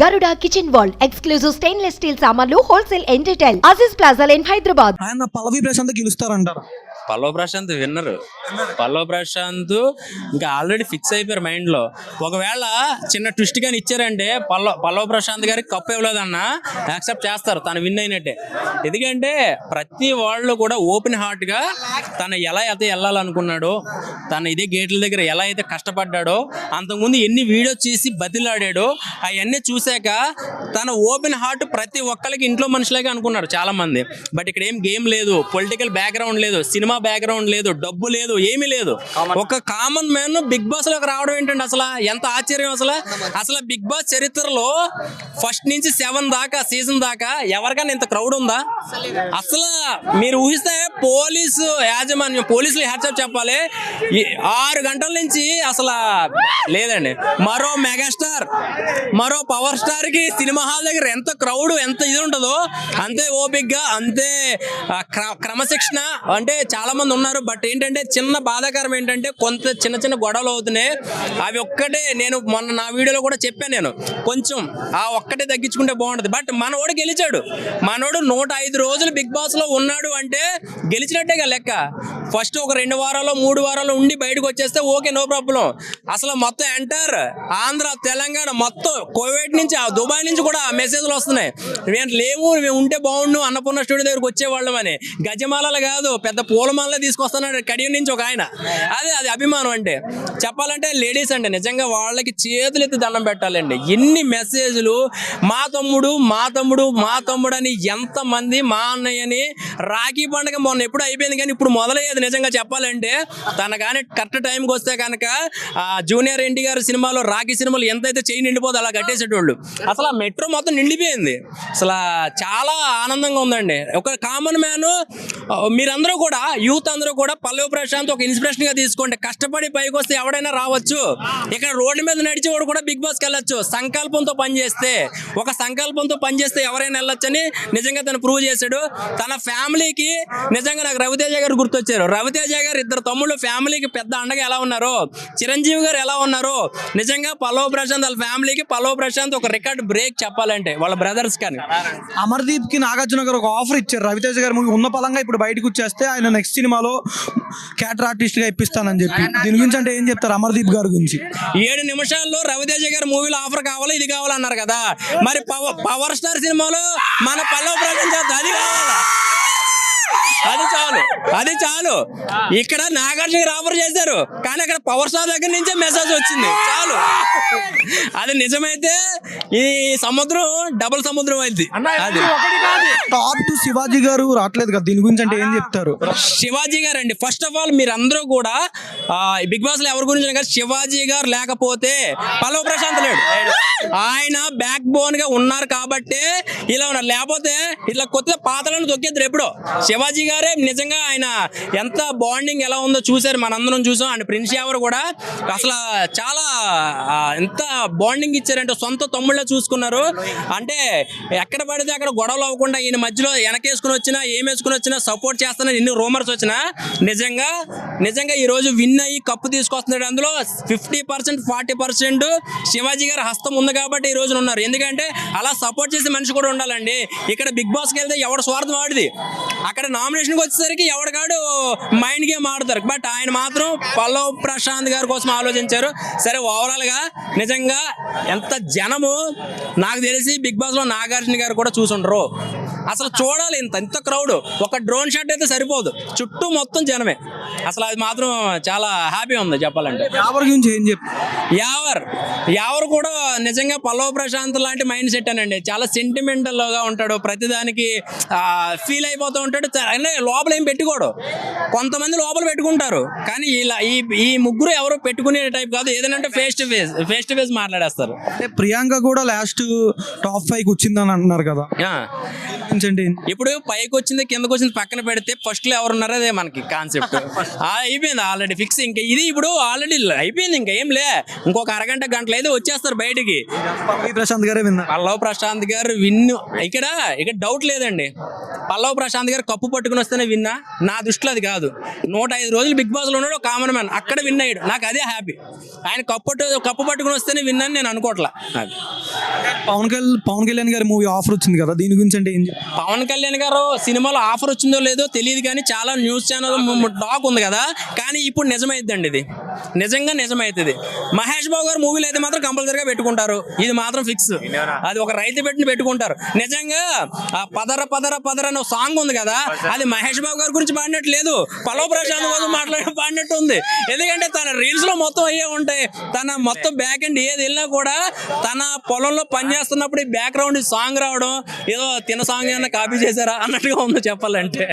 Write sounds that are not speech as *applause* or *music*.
Garuda kitchen wall exclusive stainless steel సామాన్లు wholesale ఎంటర్టైల్ Aziz plaza line Hyderabad ఆయన పల్లవి ప్రశాంత్ గెలుస్తారంటారు. పల్లవ ప్రశాంత్ విన్నరు. పల్లవ ప్రశాంత్ ఇంకా ఆల్రెడీ ఫిక్స్ అయిపోయారు మైండ్లో. ఒకవేళ చిన్న ట్విస్ట్ గాని ఇచ్చారంటే పల్లవ పల్లవ ప్రశాంత్ గారికి కప్పు ఇవ్వలేదన్న యాక్సెప్ట్ చేస్తారు. తను విన్ అయినట్టే. ఎందుకంటే ప్రతి వాళ్ళు కూడా ఓపెన్ హార్ట్గా తను ఎలా అయితే వెళ్ళాలనుకున్నాడో తను ఇదే గేట్ల దగ్గర ఎలా అయితే కష్టపడ్డాడో అంతకుముందు ఎన్ని వీడియోస్ చేసి బతిలాడాడో అవన్నీ చూశాక తన ఓపెన్ హార్ట్ ప్రతి ఒక్కరికి ఇంట్లో మనుషులకే అనుకున్నారు చాలా మంది బట్ ఇక్కడ ఏం గేమ్ లేదు. పొలిటికల్ బ్యాక్గ్రౌండ్ లేదు. సినిమా బ్యాక్గ్రౌండ్ లేదు డబ్బు లేదు ఏమీ లేదు. ఒక కామన్ మ్యాన్ బిగ్ బాస్లోకి రావడం ఏంటంటే అసలు? ఎంత ఆశ్చర్యం అసలు? అసలు బిగ్ బాస్ చరిత్రలో ఫస్ట్ నుంచి సెవెన్ దాకా సీజన్ దాకా ఎవరికైనా ఇంత క్రౌడ్ ఉందా? అసలు మీరు ఊహిస్తే పోలీసు యాజమాన్యం పోలీసులు హ్యాట్సాప్ చెప్పాలి. ఆరు గంటల నుంచి అసలు లేదండి. మరో మెగాస్టార్ మరో పవర్ స్టార్కి సినిమా హాల్ దగ్గర ఎంత క్రౌడ్ ఎంత ఇది ఉంటుందో అంతే ఓపిక్గా అంతే క్రమశిక్షణ. అంటే చాలా మంది ఉన్నారు బట్ ఏంటంటే చిన్న బాధాకరం ఏంటంటే కొంత చిన్న చిన్న గొడవలు అవుతున్నాయి. అవి ఒక్కటే నేను మొన్న నా వీడియోలో కూడా చెప్పాను నేను. కొంచెం ఆ ఒక్కటే తగ్గించుకుంటే బాగుంటుంది. బట్ మనోడు గెలిచాడు. మనోడు నూట ఐదు రోజులు బిగ్ బాస్లో ఉన్నాడు అంటే గెలిచినట్టేగా లెక్క. ఫస్ట్ ఒక రెండు వారాలు మూడు వారాలు ఉండి బయటకు వచ్చేస్తే ఓకే నో ప్రాబ్లం. అసలు మొత్తం ఎంటర్ ఆంధ్ర తెలంగాణ మొత్తం కోవిడ్ నుంచి ఆ దుబాయ్ నుంచి కూడా మెసేజ్లు వస్తున్నాయి. మేము లేవు మేము ఉంటే బాగుండు అన్నపూర్ణ స్టూడియో దగ్గరకు వచ్చేవాళ్ళం అని గజమాలలు కాదు పెద్ద పూలమాలే తీసుకొస్తున్నాడు కడియం నుంచి ఒక ఆయన. అదే అది అభిమానం అంటే. చెప్పాలంటే లేడీస్ అంటే నిజంగా వాళ్ళకి చేతులు ఎత్తి దండం పెట్టాలండి. ఎన్ని మెసేజ్లు మా తమ్ముడు మా తమ్ముడు మా తమ్ముడు అని ఎంతమంది మా అన్నయ్యని రాఖీ పండుగ మొన్న ఎప్పుడు అయిపోయింది కానీ ఇప్పుడు మొదలయ్యేది నిజంగా చెప్పాలంటే తన కానీ కరెక్ట్ టైంకి వస్తే కనుక ఆ జూనియర్ ఎన్టీఆర్ సినిమాలో రాఖీ సినిమాలు ఎంతైతే చేయి నిండిపోదు అలా కట్టేసేటోళ్ళు. అసలు ఆ మెట్రో మొత్తం నిండిపోయింది. అసలు చాలా ఆనందంగా ఉందండి. ఒక కామన్ మ్యాన్ మీరందరూ కూడా యూత్ అందరూ కూడా పల్లవి ప్రశాంత్ ఒక ఇన్స్పిరేషన్గా తీసుకోండి. కష్టపడి పైకి వస్తే ఎవడైనా రావచ్చు. ఇక్కడ రోడ్డు మీద నడిచి వాడు కూడా బిగ్ బాస్కి వెళ్ళొచ్చు. సంకల్పంతో పనిచేస్తే ఒక సంకల్పంతో పనిచేస్తే ఎవరైనా వెళ్ళొచ్చని నిజంగా తను ప్రూవ్ చేశాడు. తన ఫ్యామిలీకి నిజంగా నాకు రవితేజ గారు గుర్తొచ్చారు. రవితేజ గారు ఇద్దరు తమ్ముళ్ళు ఫ్యామిలీకి పెద్ద అండగా ఎలా ఉన్నారు చిరంజీవి గారు ఎలా ఉన్నారో నిజంగా పల్లవ ప్రశాంత్ వాళ్ళ ఫ్యామిలీకి పల్లవ ప్రశాంత్ ఒక రికార్డ్ బ్రేక్ చెప్పాలంటే వాళ్ళ బ్రదర్స్ కానీ. అమర్దీప్కి నాగార్జున గారు ఒక ఆఫర్ ఇచ్చారు. రవితేజ గారు ఉన్న పలంగా ఇప్పుడు బయటకు వచ్చేస్తే ఆయన నెక్స్ట్ సినిమాలో క్యాటర్ ఆర్టిస్ట్గా ఇప్పిస్తానని చెప్పి. దీని గురించి అంటే ఏం చెప్తారు? అమర్దీప్ గారి గురించి. ఏడు నిమిషాల్లో రవితేజ గారి మూవీలో ఆఫర్ కావాలి? ఇది కావాలన్నారు కదా. మరి పవర్ పవర్ స్టార్ సినిమాలో మన పల్లవ ప్రజలు అది కావాలా? అది చాలు అది చాలు. ఇక్కడ నాగార్జున గారు ఆఫర్ చేశారు కానీ అక్కడ పవర్ స్టార్ దగ్గర నుంచే మెసేజ్ వచ్చింది. చాలు. అది నిజమైతే ఈ సముద్రం డబుల్ సముద్రం అయింది. అది. టాప్ టు శివాజీ గారు రావట్లేదు కదా దీని గురించి అంటే ఏం చెప్తారు? శివాజీ గారు అండి ఫస్ట్ ఆఫ్ ఆల్ మీరు అందరూ కూడా బిగ్ బాస్లో ఎవరి గురించి శివాజీ గారు లేకపోతే పల్లవ ప్రశాంత్ లేడు. ఆయన బ్యాక్ బోన్గా ఉన్నారు కాబట్టి ఇలా ఉన్నారు. లేకపోతే ఇట్లా కొత్త పాతలను తొక్కేద్దరు ఎప్పుడో. శివాజీ గారే నిజంగా ఆయన ఎంత బాండింగ్ ఎలా ఉందో చూసారు మనందరం చూసాం. అండ్ ప్రిన్స్ ఎవరు కూడా అసలు చాలా ఎంత బాండింగ్ ఇచ్చారంటే సొంత తమ్ముళ్ళ చూసుకున్నారు. అంటే ఎక్కడ పడితే అక్కడ గొడవలు అవ్వకుండా ఈయన మధ్యలో వెనకేసుకుని వచ్చినా ఏం వచ్చినా సపోర్ట్ చేస్తున్నా ఎన్ని రూమర్స్ వచ్చినా నిజంగా నిజంగా ఈ రోజు విన్ అయ్యి కప్పు తీసుకొస్తున్నాడు. అందులో fifty percent forty percent Shivaji గారి హస్తం ఉంది కాబట్టి ఈ రోజున ఉన్నారు. ఎందుకంటే అలా సపోర్ట్ చేసే మనిషి కూడా ఉండాలండి. ఇక్కడ బిగ్ బాస్కి వెళ్తే ఎవడ స్వార్థం వాడిది? అక్కడ నామినేషన్కి వచ్చేసరికి ఎవడికాడు మైండ్ గేమ్ ఆడతారు. బట్ ఆయన మాత్రం పల్లవ్ ప్రశాంత్ గారి కోసం ఆలోచించారు. సరే ఓవరాల్గా నిజంగా ఎంత జనము నాకు తెలిసి బిగ్ బాస్లో నాగార్జున గారు కూడా చూసుండరు. అసలు చూడాలి ఇంత ఇంత క్రౌడ్ ఒక డ్రోన్ షాట్ అయితే సరిపోదు. చుట్టూ మొత్తం జనమే. అసలు అది మాత్రం చాలా హ్యాపీ ఉంది చెప్పాలంటే. ఎవరి గురించి ఏం చెప్తారు యావర్. యావర్ కూడా నిజంగా పల్లవ ప్రశాంత్ లాంటి మైండ్ సెట్ అనండి. చాలా సెంటిమెంటల్గా ఉంటాడు. ప్రతిదానికి ఫీల్ అయిపోతూ ఉంటాడు. లోపల ఏం పెట్టుకోడు. కొంతమంది లోపల పెట్టుకుంటారు. కానీ ఇలా ఈ ఈ ముగ్గురు ఎవరు పెట్టుకునే టైప్ కాదు. ఏదైనా face to face face to face మాట్లాడేస్తారు. అంటే ప్రియాంక కూడా లాస్ట్ టాప్ ఫైవ్ వచ్చిందని అంటున్నారు కదా. ఏంటి? ఇప్పుడు పైకి వచ్చింది కిందకి వచ్చింది పక్కన పెడితే ఫస్ట్లో ఎవరు ఉన్నారో అదే మనకి కాన్సెప్ట్ *laughs* అయిపోయింది ఆల్రెడీ ఫిక్స్ ఇంకా ఇది ఇప్పుడు ఆల్రెడీ అయిపోయింది ఇంకా ఏం లే. ఇంకొక అరగంట గంటలు అయితే వచ్చేస్తారు బయటికి. ప్రశాంత్ గారే విన్నారు పల్లవ్ ప్రశాంత్ గారు విన్ ఇక్కడ ఇక్కడ డౌట్ లేదండి. పల్లవ ప్రశాంత్ గారు కప్పు పట్టుకుని వస్తేనే విన్నా. నా దృష్టిలో అది కాదు. నూట ఐదు రోజులు బిగ్ బాస్లో ఉన్నాడు కామన్ మ్యాన్. అక్కడ విన్ అయ్యాడు. నాకు అదే హ్యాపీ. ఆయన కప్పు కప్పు పట్టుకుని వస్తేనే విన్నాను నేను అనుకోవట్లా. అది. పవన్ కళ్యాణ్ పవన్ కళ్యాణ్ గారి మూవీ ఆఫర్ వచ్చింది కదా? దీని గురించి అంటే పవన్ కళ్యాణ్ గారు సినిమాలో ఆఫర్ వచ్చిందో లేదో తెలియదు కానీ చాలా న్యూస్ ఛానల్ టాక్ ఉంది కదా. కానీ ఇప్పుడు నిజమైద్దండి ఇది. నిజంగా నిజమైతుంది. మహేష్ బాబు గారు మూవీలు అయితే మాత్రం కంపల్సరీగా పెట్టుకుంటారు. ఇది మాత్రం ఫిక్స్ అది ఒక రైతు పెట్టిన పెట్టుకుంటారు. నిజంగా ఆ పదర పదర పదర అనే సాంగ్ ఉంది కదా అది మహేష్ బాబు గారి గురించి పాడినట్టు లేదు పల్లవ ప్రశాంత్ కోసం మాట్లాడి పాడినట్టు ఉంది ఎందుకంటే తన రీల్స్లో మొత్తం అయ్యే ఉంటాయి. తన మొత్తం బ్యాక్ ఎండ్ ఏది వెళ్ళినా కూడా తన పొలంలో పని చేస్తున్నప్పుడు ఈ బ్యాక్గ్రౌండ్ సాంగ్ రావడం ఏదో తిన సాంగ్ ఏమైనా కాపీ చేశారా అన్నట్టుగా ఉంది చెప్పాలంటే.